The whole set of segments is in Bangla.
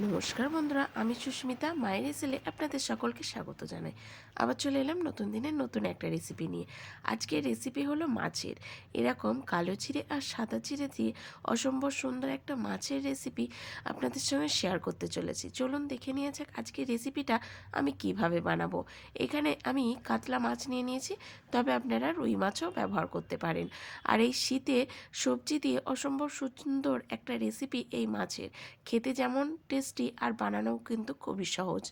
নমস্কার বন্ধুরা, আমি সুস্মিতা, মায়ের রেসেলে আপনাদের সকলকে স্বাগত জানাই। আবার চলে এলাম নতুন দিনের নতুন একটা রেসিপি নিয়ে। আজকের রেসিপি হলো মাছের। এরকম কালো চিড়ে আর সাদা চিড়ে দিয়ে অসম্ভব সুন্দর একটা মাছের রেসিপি আপনাদের সঙ্গে শেয়ার করতে চলেছি। চলুন দেখে নিয়ে যাক আজকের রেসিপিটা আমি কীভাবে বানাবো। এখানে আমি কাতলা মাছ নিয়ে নিয়েছি, তবে আপনারা রুই মাছও ব্যবহার করতে পারেন। আর এই শীতে সবজি দিয়ে অসম্ভব সুন্দর একটা রেসিপি এই মাছের। খেতে যেমন টেস্টি আর বানানোও কিন্তু খুবই সহজ।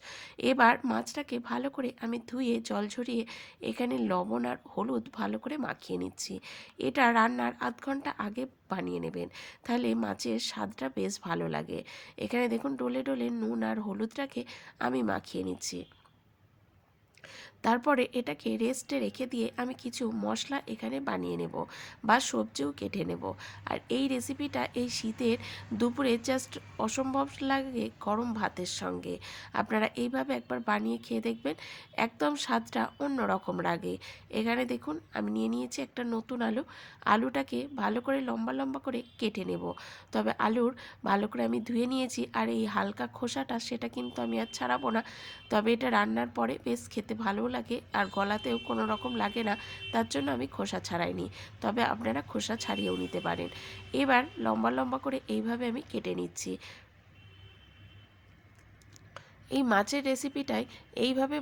এবার মাছটাকে ভালো করে আমি ধুয়ে, জল ঝরিয়ে এখানে লবণ আর হলুদ ভালো করে মাখিয়ে নিচ্ছি। এটা রান্নার আধ ঘণ্টা আগে বানিয়ে নেবেন, তাহলে মাছের স্বাদটা বেশ ভালো লাগে। এখানে দেখুন ডোলে ডোলে নুন আর হলুদটাকে আমি মাখিয়ে নিচ্ছি। তারপরে এটাকে রেস্টে রেখে দিয়ে আমি কিছু মশলা এখানে বানিয়ে নেব বা সবজিও কেটে নেব। আর এই রেসিপিটা এই শীতের দুপুরে জাস্ট অসম্ভব লাগে গরম ভাতের সঙ্গে। আপনারা এইভাবে একবার বানিয়ে খেয়ে দেখবেন, একদম স্বাদটা অন্যরকম লাগে। এখানে দেখুন, আমি নিয়ে নিয়েছি একটা নতুন আলু। আলুটাকে ভালো করে লম্বা লম্বা করে কেটে নেব। তবে আলুর ভালো করে আমি ধুয়ে নিয়েছি আর এই হালকা খোসাটা, সেটা কিন্তু আমি আর ছাড়াবো না। তবে এটা রান্নার পরে বেশ খেতে ভালোও লাগে আর গলাতেও কোনো রকম লাগে না, তার জন্য আমি খোসা ছাড়াইনি। তবে আপনারা খোসা ছাড়িয়েও নিতে পারেন। এবার লম্বা লম্বা করে এইভাবে আমি কেটে নিচ্ছি। এই মাছের রেসিপিটাই এইভাবে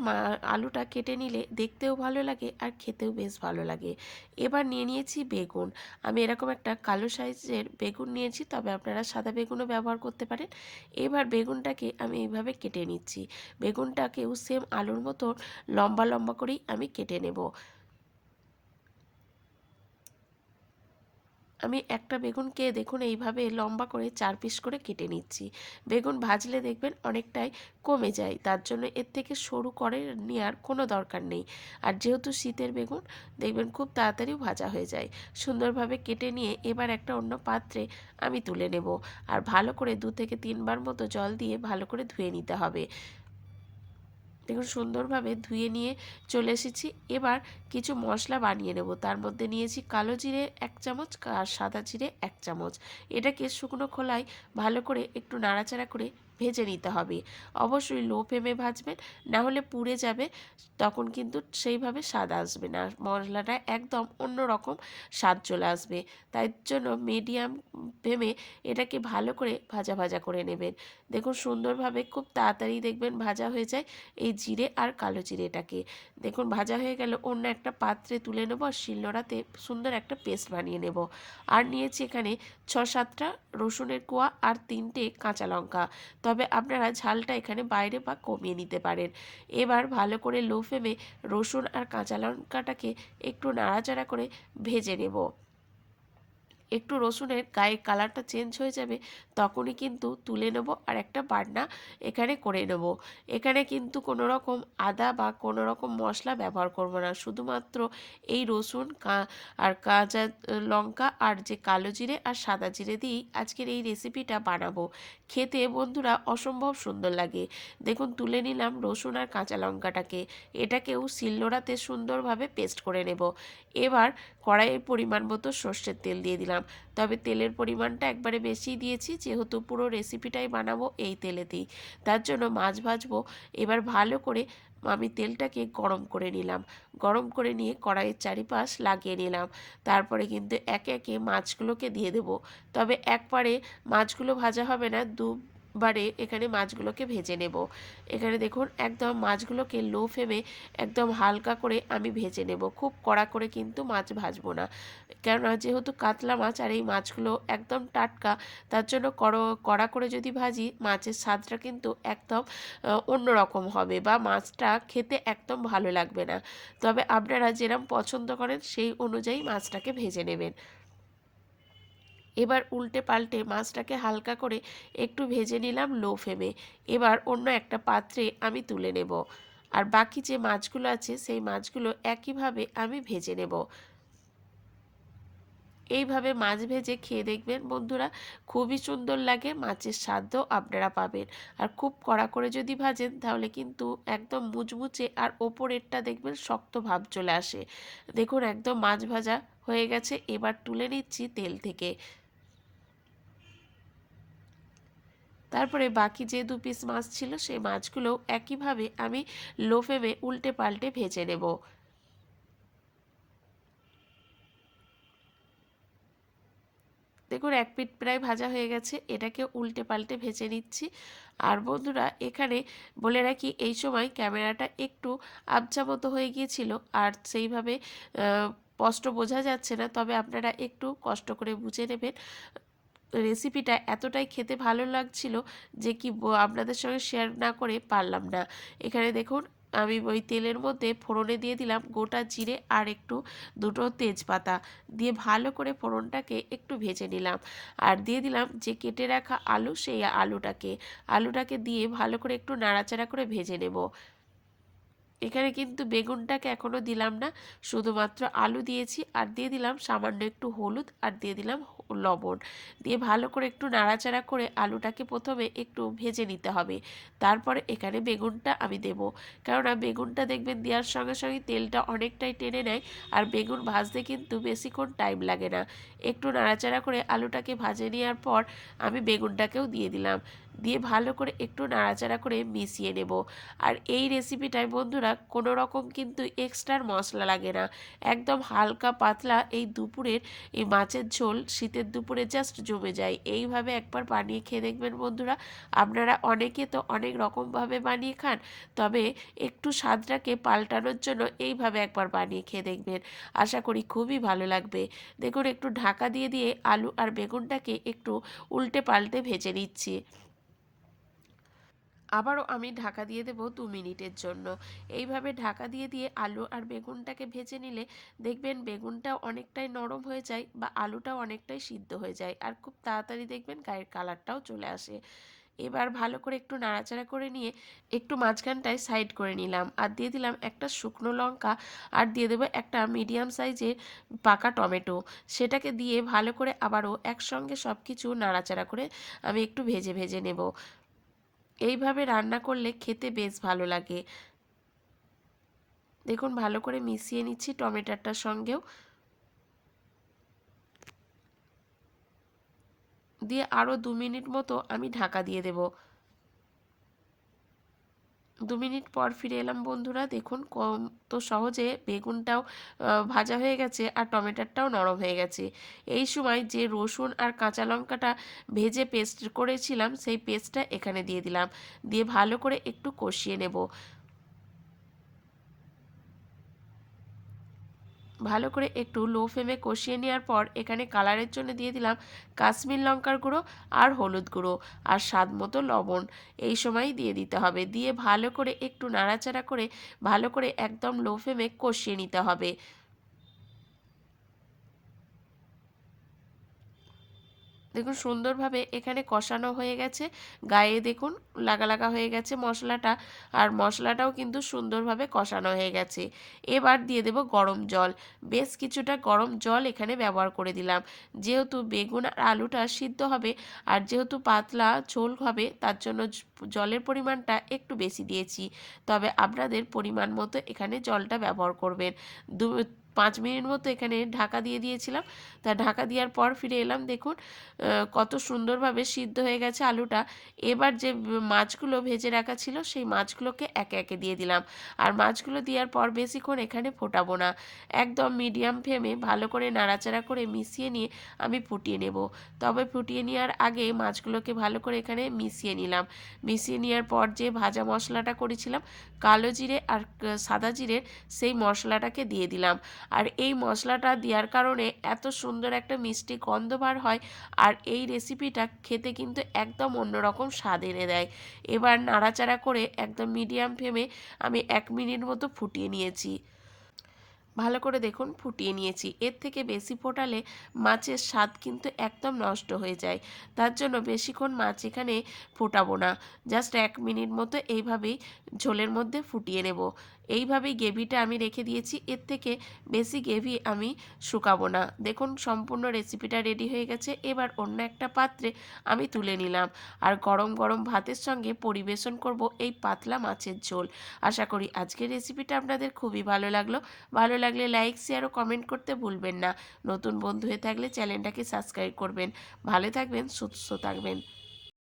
আলুটা কেটে নিলে দেখতেও ভালো লাগে আর খেতেও বেশ ভালো লাগে। এবার নিয়ে নিয়েছি বেগুন। আমি এরকম একটা কালো সাইজের বেগুন নিয়েছি, তবে আপনারা সাদা বেগুনও ব্যবহার করতে পারেন। এবার বেগুনটাকে আমি এইভাবে কেটে নিচ্ছি। বেগুনটাকেও সেম আলুর মতো লম্বা লম্বা করেই আমি কেটে নেব। আমি একটা বেগুনকে দেখুন এইভাবে লম্বা করে চার পিস করে কেটে নিচ্ছি। বেগুন ভাজলে দেখবেন অনেকটাই কমে যায়, তার জন্য এর থেকে সরু করে নেওয়ার কোনো দরকার নেই। আর যেহেতু শীতের বেগুন, দেখবেন খুব তাড়াতাড়ি ভাজা হয়ে যায়। সুন্দরভাবে কেটে নিয়ে এবার একটা অন্য পাত্রে আমি তুলে নেব। আর ভালো করে দু থেকে তিনবার মতো জল দিয়ে ভালো করে ধুয়ে নিতে হবে। দেখুন সুন্দরভাবে ধুয়ে নিয়ে চলে এসেছি। এবার কিছু মশলা বানিয়ে নেব। তার মধ্যে নিয়েছি কালো জিরে এক চামচ আর সাদা জিরে এক চামচ। এটাকে শুকনো খোলায় ভালো করে একটু নাড়াচাড়া করে ভেজে নিতে হবে। অবশ্যই লো ফ্লেমে ভাজবেন, না হলে পুড়ে যাবে। তখন কিন্তু সেইভাবে স্বাদ আসবে না। মশলাটা একদম অন্য রকম স্বাদ চলে আসবে। তাই জন্য মিডিয়াম ফ্লেমে এটাকে ভালো করে ভাজা ভাজা করে নেবেন। দেখুন সুন্দরভাবে খুব তাড়াতাড়ি দেখবেন ভাজা হয়ে যায় এই জিরে আর কালো জিরেটাকে। দেখুন ভাজা হয়ে গেলে, অন্য একটা পাত্রে তুলে নেব আর শিলনোড়াতে সুন্দর একটা পেস্ট বানিয়ে নেব। আর নিয়েছি এখানে ছ সাতটা রসুনের কোয়া আর তিনটে কাঁচা লঙ্কা। তবে আপনারা ঝালটা এখানে বাইরে বা কমিয়ে নিতে পারেন। এবার ভালো করে লো ফ্লেমে রসুন আর কাঁচা লঙ্কাটাকে একটু নাড়াচাড়া করে ভেজে নেব। একটু রসুনের গায়ে কালারটা চেঞ্জ হয়ে যাবে, তখনই কিন্তু তুলে নেব আর একটা বাটনা এখানে করে নেব। এখানে কিন্তু কোনো রকম আদা বা কোনো রকম মশলা ব্যবহার করব না, শুধুমাত্র এই রসুন আর কাঁচা লঙ্কা আর যে কালো জিরে আর সাদা জিরে দিয়েই আজকের এই রেসিপিটা বানাবো। খেতে বন্ধুরা অসম্ভব সুন্দর লাগে। দেখুন, তুলে নিলাম রসুন আর কাঁচা লঙ্কাটাকে। এটাকেও শিলনোড়াতে সুন্দরভাবে পেস্ট করে নেব। এবার কড়াইয়ের পরিমাণ মতো সর্ষের তেল দিয়ে দিলাম। তবে তেলের পরিমাণটা একবারে বেশি দিয়েছি, যেহেতু পুরো রেসিপিটাই বানাবো এই তেলেতেই। তার জন্য মাছ ভাজবো। এবার ভালো করে আমি তেলটাকে গরম করে নিলাম। গরম করে নিয়ে কড়াইয়ের চারিপাশ লাগিয়ে নিলাম। তারপরে কিন্তু একে একে মাছগুলোকে দিয়ে দেব। তবে একবারে মাছগুলো ভাজা হবে না, দু বারে এখানে মাছগুলোকে ভেজে নেব। এখানে দেখুন, একদম মাছগুলোকে লো ফ্লেমে একদম হালকা করে আমি ভেজে নেব। খুব কড়া করে কিন্তু মাছ ভাজবো না। কেননা যেহেতু কাতলা মাছ আর এই মাছগুলো একদম টাটকা, তার জন্য কড়া করে যদি ভাজি, মাছের স্বাদটা কিন্তু একদম অন্যরকম হবে বা মাছটা খেতে একদম ভালো লাগবে না। তবে আপনারা যেরম পছন্দ করেন, সেই অনুযায়ী মাছটাকে ভেজে নেবেন। এবার উল্টে পাল্টে মাছটাকে হালকা করে একটু ভেজে নিলাম লো ফ্লেমে। এবার অন্য একটা পাত্রে আমি তুলে নেব। আর বাকি যে মাছগুলো আছে, সেই মাছগুলো একইভাবে আমি ভেজে নেব। এইভাবে মাছ ভেজে খেয়ে দেখবেন বন্ধুরা, খুবই সুন্দর লাগে, মাছের স্বাদও আপনারা পাবেন। আর খুব কড়া করে যদি ভাজেন, তাহলে কিন্তু একদম মুচমুচে আর ওপরেরটা দেখবেন শক্ত ভাব চলে আসে। দেখুন, একদম মাছ ভাজা হয়ে গেছে। এবার তুলে নিচ্ছি তেল থেকে। তারপরে বাকি যে দু পিস মাছ ছিল, সেই মাছগুলো একইভাবে আমি লো ফ্লেমে উল্টে পাল্টে ভেজে নেব। দেখুন, এক পিঠ প্রায় ভাজা হয়ে গেছে এটাকে উল্টে পাল্টে ভেজে নিচ্ছি। আর বন্ধুরা, এখানে বলে রাখি, এই সময় ক্যামেরাটা একটু আবজা মতো হয়ে গিয়েছিল, আর সেইভাবে স্পষ্ট বোঝা যাচ্ছে না, তবে আপনারা একটু কষ্ট করে বুঝে নেবেন। রেসিপিটা এতটাই খেতে ভালো লাগছিল যে কি আপনাদের সঙ্গে শেয়ার না করে পারলাম না। এখানে দেখুন, আমি ওই তেলের মধ্যে ফোড়নে দিয়ে দিলাম গোটা জিরে আর একটু দুটো তেজপাতা। দিয়ে ভালো করে ফোড়নটাকে একটু ভেজে নিলাম। আর দিয়ে দিলাম যে কেটে রাখা আলু, সেই আলুটাকে। আলুটাকে দিয়ে ভালো করে একটু নাড়াচাড়া করে ভেজে নেব। এখানে কিন্তু বেগুনটাকে এখনও দিলাম না, শুধুমাত্র আলু দিয়েছি। আর দিয়ে দিলাম সামান্য একটু হলুদ, আর দিয়ে দিলাম লবণ দিয়ে ভালো করে একটু নাড়াচাড়া করে আলুটাকে প্রথমে একটু ভেজে নিতে হবে। তারপরে এখানে বেগুনটা আমি দেব। কেননা বেগুনটা দেখবেন দেওয়ার সঙ্গে সঙ্গে তেলটা অনেকটাই টেনে নেয় আর বেগুন ভাজতে কিন্তু বেশিক্ষণ টাইম লাগে না। একটু নাড়াচাড়া করে আলুটাকে ভাজে নেওয়ার পর আমি বেগুনটাকেও দিয়ে দিলাম। দিয়ে ভালো করে একটু নাড়াচাড়া করে মিশিয়ে নেব। আর এই রেসিপিটায় বন্ধুরা কোনো রকম কিন্তু এক্সট্রার মশলা লাগে না। একদম হালকা পাতলা এই দুপুরের এই মাছের ঝোল শীতের দুপুরে জাস্ট জমে যায়। এইভাবে একবার বানিয়ে খেয়ে দেখবেন বন্ধুরা। আপনারা অনেকে তো অনেক রকমভাবে বানিয়ে খান, তবে একটু স্বাদটাকে পাল্টানোর জন্য এইভাবে একবার বানিয়ে খেয়ে দেখবেন। আশা করি খুবই ভালো লাগবে। দেখুন, একটু ঢাকা দিয়ে দিয়ে আলু আর বেগুনটাকে একটু উল্টে পাল্টে ভেজে নিচ্ছি। আবারও আমি ঢাকা দিয়ে দেবো দু মিনিটের জন্য। এইভাবে ঢাকা দিয়ে দিয়ে আলু আর বেগুনটাকে ভেজে নিলে দেখবেন বেগুনটাও অনেকটাই নরম হয়ে যায় বা আলুটাও অনেকটাই সিদ্ধ হয়ে যায় আর খুব তাড়াতাড়ি দেখবেন গায়ের কালারটাও চলে আসে। এবার ভালো করে একটু নাড়াচাড়া করে নিয়ে একটু মাঝখানটায় সাইড করে নিলাম আর দিয়ে দিলাম একটা শুকনো লঙ্কা আর দিয়ে দেবো একটা মিডিয়াম সাইজের পাকা টমেটো। সেটাকে দিয়ে ভালো করে আবারও একসঙ্গে সব কিছু নাড়াচাড়া করে আমি একটু ভেজে ভেজে নেব। এইভাবে রান্না করলে খেতে বেশ ভালো লাগে। দেখুন, ভালো করে মিশিয়ে নিচ্ছি টমেটোটার সঙ্গেও। দিয়ে আরও দু মিনিট মতো আমি ঢাকা দিয়ে দেব। দু মিনিট পর ফিরে এলাম, বন্ধুরা। দেখুন কম তো সহজে বেগুনটাও ভাজা হয়ে গেছে আর টমেটোটাও নরম হয়ে গেছে। এই সময় যে রসুন আর কাঁচা লঙ্কাটা ভেজে পেস্ট করেছিলাম, সেই পেস্টটা এখানে দিয়ে দিলাম। দিয়ে ভালো করে একটু কষিয়ে নেব। ভালো করে একটু লো ফ্লেমে কষিয়ে নেওয়ার পর এখানে কালারের জন্য দিয়ে দিলাম কাশ্মীর লঙ্কার গুঁড়ো আর হলুদ গুঁড়ো আর স্বাদ মতো লবণ। এই সময় দিয়ে দিতে হবে। দিয়ে ভালো করে একটু নাড়াচাড়া করে ভালো করে একদম লো ফ্লেমে কষিয়ে নিতে হবে। দেখুন সুন্দরভাবে এখানে কষানো হয়ে গেছে। গায়ে দেখুন লাগা লাগা হয়ে গেছে মশলাটা আর মশলাটাও কিন্তু সুন্দরভাবে কষানো হয়ে গেছে। এবার দিয়ে দেব গরম জল। বেশ কিছুটা গরম জল এখানে ব্যবহার করে দিলাম। যেহেতু বেগুন আর আলুটা সিদ্ধ হবে আর যেহেতু পাতলা ঝোল হবে তার জন্য জলের পরিমাণটা একটু বেশি দিয়েছি। তবে আপনাদের পরিমাণ মতো এখানে জলটা ব্যবহার করবেন। দু পাঁচ মিনিট মতো এখানে ঢাকা দিয়ে দিয়েছিলাম। তা ঢাকা দেওয়ার পর ফিরে এলাম, দেখুন কত সুন্দরভাবে সিদ্ধ হয়ে গেছে আলুটা। এবার যে মাছগুলো ভেজে রাখা ছিল, সেই মাছগুলোকে একে একে দিয়ে দিলাম। আর মাছগুলো দেওয়ার পর বেশিক্ষণ এখানে ফোটাবো না। একদম মিডিয়াম ফ্লেমে ভালো করে নাড়াচাড়া করে মিশিয়ে নিয়ে আমি ফুটিয়ে নেব। তবে ফুটিয়ে নেওয়ার আগে মাছগুলোকে ভালো করে এখানে মিশিয়ে নিলাম। মিশিয়ে নেওয়ার পর যে ভাজা মশলাটা করেছিলাম, কালো জিরে আর সাদা জিরের সেই মশলাটাকে দিয়ে দিলাম। আর এই মশলাটা দেওয়ার কারণে এত সুন্দর একটা মিষ্টি গন্ধ বার হয় আর এই রেসিপিটা খেতে কিন্তু একদম অন্যরকম স্বাদ এনে দেয়। এবার নাড়াচাড়া করে একদম মিডিয়াম ফ্লেমে আমি এক মিনিট মতো ফুটিয়ে নিয়েছি। ভালো করে দেখুন, ফুটিয়ে নিয়েছি। এর থেকে বেশি ফোটালে মাছের স্বাদ কিন্তু একদম নষ্ট হয়ে যায়। তার জন্য বেশিক্ষণ মাছ এখানে ফোটাবো না। জাস্ট এক মিনিট মতো এইভাবেই ঝোলের মধ্যে ফুটিয়ে নেব। এইভাবেই গ্রেভিটা আমি রেখে দিয়েছি। এর থেকে বেশি গ্রেভি আমি শুকাবো না। দেখুন, সম্পূর্ণ রেসিপিটা রেডি হয়ে গেছে। এবার অন্য একটা পাত্রে আমি তুলে নিলাম। আর গরম গরম ভাতের সঙ্গে পরিবেশন করব এই পাতলা মাছের ঝোল। আশা করি আজকের রেসিপিটা আপনাদের খুবই ভালো লাগল। ভালো লাগলে লাইক শেয়ার ও কমেন্ট করতে ভুলবেন না। নতুন বন্ধু হয়ে থাকলে চ্যানেলটাকে সাবস্ক্রাইব করবেন। ভালো থাকবেন, সুস্থ থাকবেন।